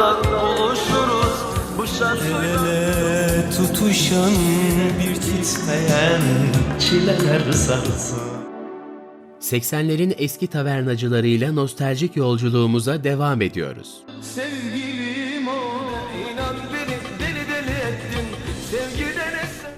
tavernalarda buluşuruz Bu şarkıyla Ele tutuşan bir titreyen çileler sarsın 80'lerin eski tavernacılarıyla nostaljik yolculuğumuza devam ediyoruz. Sevgilim o inan beni deli deli ettin. Sevgiden eser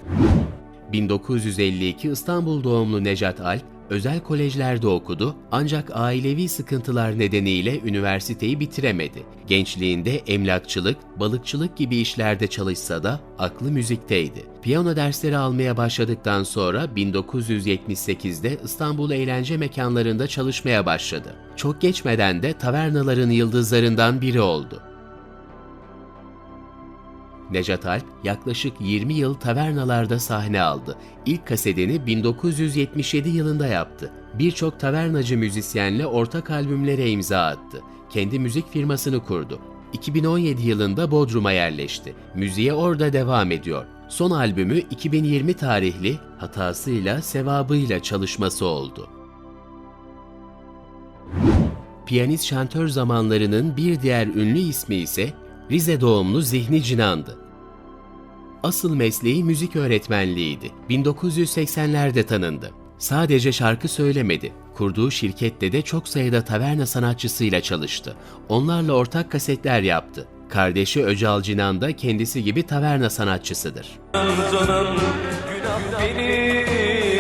1952 İstanbul doğumlu Necat Alp, özel kolejlerde okudu ancak ailevi sıkıntılar nedeniyle üniversiteyi bitiremedi. Gençliğinde emlakçılık, balıkçılık gibi işlerde çalışsa da aklı müzikteydi. Piyano dersleri almaya başladıktan sonra 1978'de İstanbul eğlence mekanlarında çalışmaya başladı. Çok geçmeden de tavernaların yıldızlarından biri oldu. Necat Alp yaklaşık 20 yıl tavernalarda sahne aldı. İlk kasetini 1977 yılında yaptı. Birçok tavernacı müzisyenle ortak albümlere imza attı. Kendi müzik firmasını kurdu. 2017 yılında Bodrum'a yerleşti. Müziğe orada devam ediyor. Son albümü 2020 tarihli hatasıyla sevabıyla çalışması oldu. Piyanist şantör zamanlarının bir diğer ünlü ismi ise Rize doğumlu Zihni Cinan'dı. Asıl mesleği müzik öğretmenliğiydi. 1980'lerde tanındı. Sadece şarkı söylemedi. Kurduğu şirkette de çok sayıda taverna sanatçısıyla çalıştı. Onlarla ortak kasetler yaptı. Kardeşi Öcal Cinan da kendisi gibi taverna sanatçısıdır. Canım günah Kime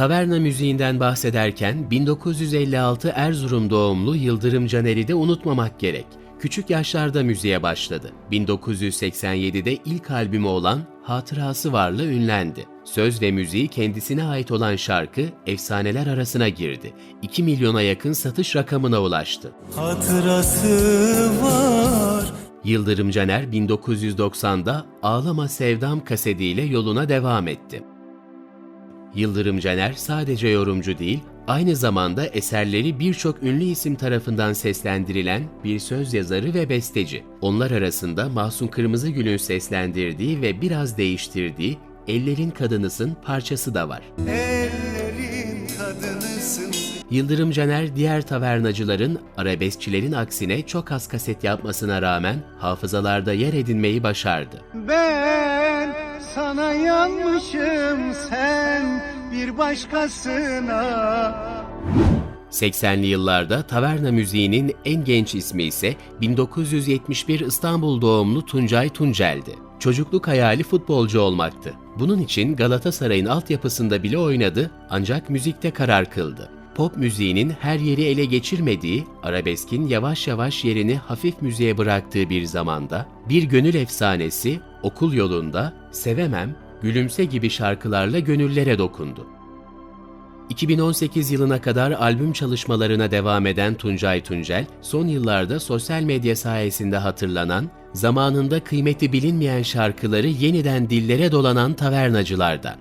Taverna müziğinden bahsederken 1956 Erzurum doğumlu Yıldırım Caner'i de unutmamak gerek. Küçük yaşlarda müziğe başladı. 1987'de ilk albümü olan Hatırası Var'la ünlendi. Söz ve müziği kendisine ait olan şarkı efsaneler arasına girdi. 2 milyona yakın satış rakamına ulaştı. Hatırası var Yıldırım Caner 1990'da Ağlama Sevdam kasetiyle yoluna devam etti. Yıldırım Caner sadece yorumcu değil, aynı zamanda eserleri birçok ünlü isim tarafından seslendirilen bir söz yazarı ve besteci. Onlar arasında Mahsun Kırmızıgül'ün seslendirdiği ve biraz değiştirdiği Ellerin Kadınısın parçası da var. Ellerin kadınısın Yıldırım Caner diğer tavernacıların, arabeskçilerin aksine çok az kaset yapmasına rağmen hafızalarda yer edinmeyi başardı. Ben sana yanmışım sen bir başkasına 80'li yıllarda taverna müziğinin en genç ismi ise 1971 İstanbul doğumlu Tuncay Tuncel'di. Çocukluk hayali futbolcu olmaktı. Bunun için Galatasaray'ın altyapısında bile oynadı ancak müzikte karar kıldı. Pop müziğinin her yeri ele geçirmediği, arabeskin yavaş yavaş yerini hafif müziğe bıraktığı bir zamanda, bir gönül efsanesi, okul yolunda, sevemem, gülümse gibi şarkılarla gönüllere dokundu. 2018 yılına kadar albüm çalışmalarına devam eden Tuncay Tuncel, son yıllarda sosyal medya sayesinde hatırlanan, zamanında kıymeti bilinmeyen şarkıları yeniden dillere dolanan tavernacılardan.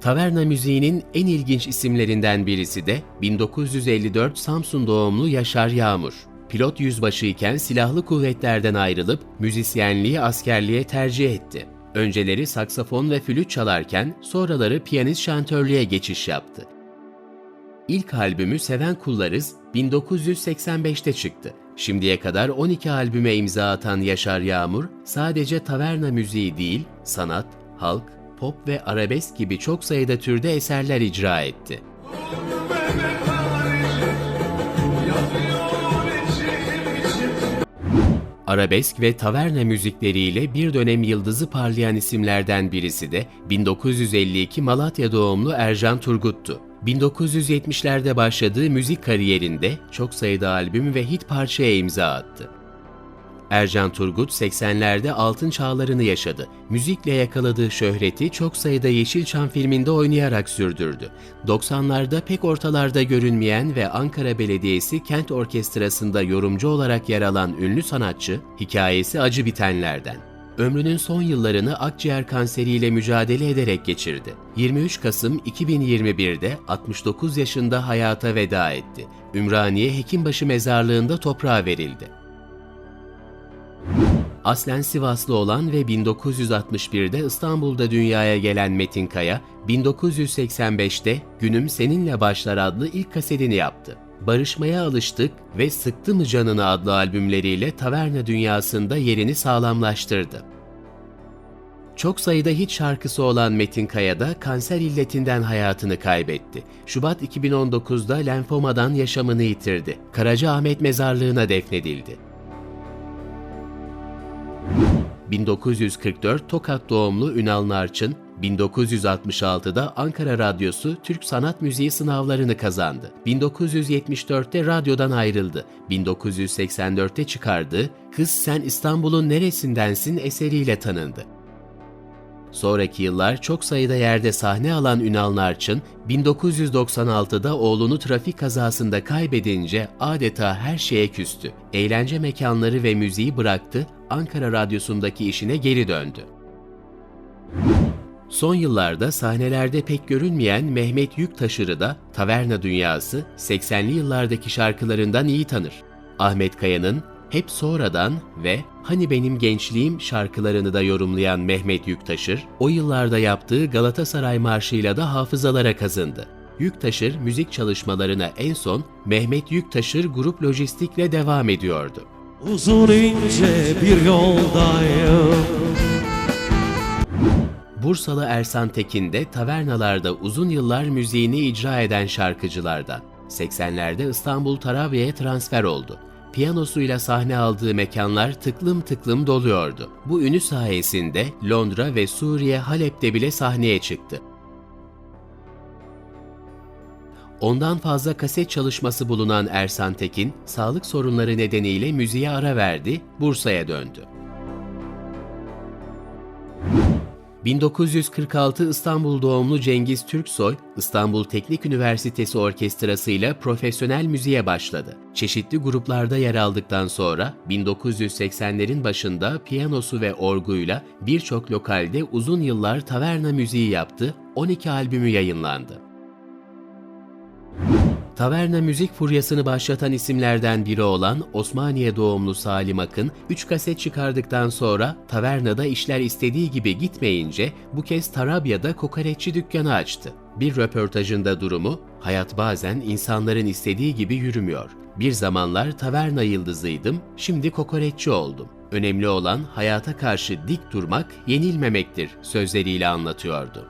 Taverna müziğinin en ilginç isimlerinden birisi de 1954 Samsun doğumlu Yaşar Yağmur. Pilot yüzbaşı iken silahlı kuvvetlerden ayrılıp müzisyenliği askerliğe tercih etti. Önceleri saksafon ve flüt çalarken sonraları piyanist şantörlüğe geçiş yaptı. İlk albümü Seven Kullarız 1985'te çıktı. Şimdiye kadar 12 albüme imza atan Yaşar Yağmur sadece taverna müziği değil, sanat, halk, pop ve arabesk gibi çok sayıda türde eserler icra etti. Arabesk ve taverna müzikleriyle bir dönem yıldızı parlayan isimlerden birisi de 1952 Malatya doğumlu Ercan Turgut'tu. 1970'lerde başladığı müzik kariyerinde çok sayıda albüm ve hit parçaya imza attı. Ercan Turgut 80'lerde altın çağlarını yaşadı. Müzikle yakaladığı şöhreti çok sayıda Yeşilçam filminde oynayarak sürdürdü. 90'larda pek ortalarda görünmeyen ve Ankara Belediyesi Kent Orkestrası'nda yorumcu olarak yer alan ünlü sanatçı, hikayesi acı bitenlerden. Ömrünün son yıllarını akciğer kanseriyle mücadele ederek geçirdi. 23 Kasım 2021'de 69 yaşında hayata veda etti. Ümraniye Hekimbaşı Mezarlığı'nda toprağa verildi. Aslen Sivaslı olan ve 1961'de İstanbul'da dünyaya gelen Metin Kaya, 1985'te Günüm Seninle Başlar adlı ilk kasetini yaptı. Barışmaya Alıştık ve Sıktı mı Canını adlı albümleriyle taverna dünyasında yerini sağlamlaştırdı. Çok sayıda hit şarkısı olan Metin Kaya da kanser illetinden hayatını kaybetti. Şubat 2019'da lenfomadan yaşamını yitirdi. Karacaahmet mezarlığına defnedildi. 1944 Tokat doğumlu Ünal Narçın, 1966'da Ankara Radyosu Türk Sanat Müziği sınavlarını kazandı. 1974'te radyodan ayrıldı. 1984'te çıkardığı Kız Sen İstanbul'un Neresindensin eseriyle tanındı. Sonraki yıllar çok sayıda yerde sahne alan Ünal Narçın, 1996'da oğlunu trafik kazasında kaybedince adeta her şeye küstü. Eğlence mekanları ve müziği bıraktı, Ankara Radyosu'ndaki işine geri döndü. Son yıllarda sahnelerde pek görünmeyen Mehmet Yüktaşır'ı da taverna dünyası 80'li yıllardaki şarkılarından iyi tanır. Ahmet Kaya'nın hep sonradan ve Hani Benim Gençliğim şarkılarını da yorumlayan Mehmet Yüktaşır, o yıllarda yaptığı Galatasaray Marşı'yla da hafızalara kazındı. Yüktaşır müzik çalışmalarına en son Mehmet Yüktaşır Grup Lojistik'le devam ediyordu. Uzun ince bir yoldayım Bursalı Ersan Tekin de tavernalarda uzun yıllar müziğini icra eden şarkıcılardan. 80'lerde İstanbul Tarabya'ya transfer oldu. Piyanosuyla sahne aldığı mekanlar tıklım tıklım doluyordu. Bu ünü sayesinde Londra ve Suriye Halep'te bile sahneye çıktı. Ondan fazla kaset çalışması bulunan Ersan Tekin, sağlık sorunları nedeniyle müziğe ara verdi, Bursa'ya döndü. 1946 İstanbul doğumlu Cengiz Türksoy, İstanbul Teknik Üniversitesi Orkestrası ile profesyonel müziğe başladı. Çeşitli gruplarda yer aldıktan sonra 1980'lerin başında piyanosu ve orguyla birçok lokalde uzun yıllar taverna müziği yaptı, 12 albümü yayınlandı. Taverna müzik furyasını başlatan isimlerden biri olan Osmaniye doğumlu Salim Akın, 3 kaset çıkardıktan sonra tavernada işler istediği gibi gitmeyince bu kez Tarabya'da kokoreççi dükkanı açtı. Bir röportajında durumu, hayat bazen insanların istediği gibi yürümüyor. Bir zamanlar taverna yıldızıydım, şimdi kokoreççi oldum. Önemli olan hayata karşı dik durmak, yenilmemektir sözleriyle anlatıyordu.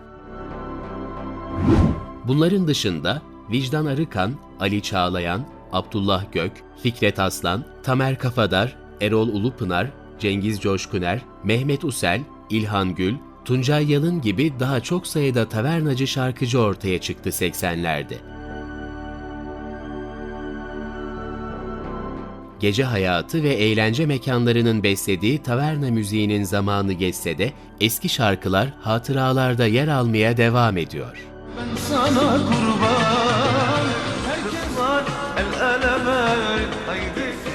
Bunların dışında Vicdan Arıkan, Ali Çağlayan, Abdullah Gök, Fikret Aslan, Tamer Kafadar, Erol Ulupınar, Cengiz Coşkuner, Mehmet Usel, İlhan Gül, Tuncay Yalın gibi daha çok sayıda tavernacı şarkıcı ortaya çıktı 80'lerde. Gece hayatı ve eğlence mekanlarının beslediği taverna müziğinin zamanı geçse de eski şarkılar hatıralarda yer almaya devam ediyor. Ben sana kurban Haydi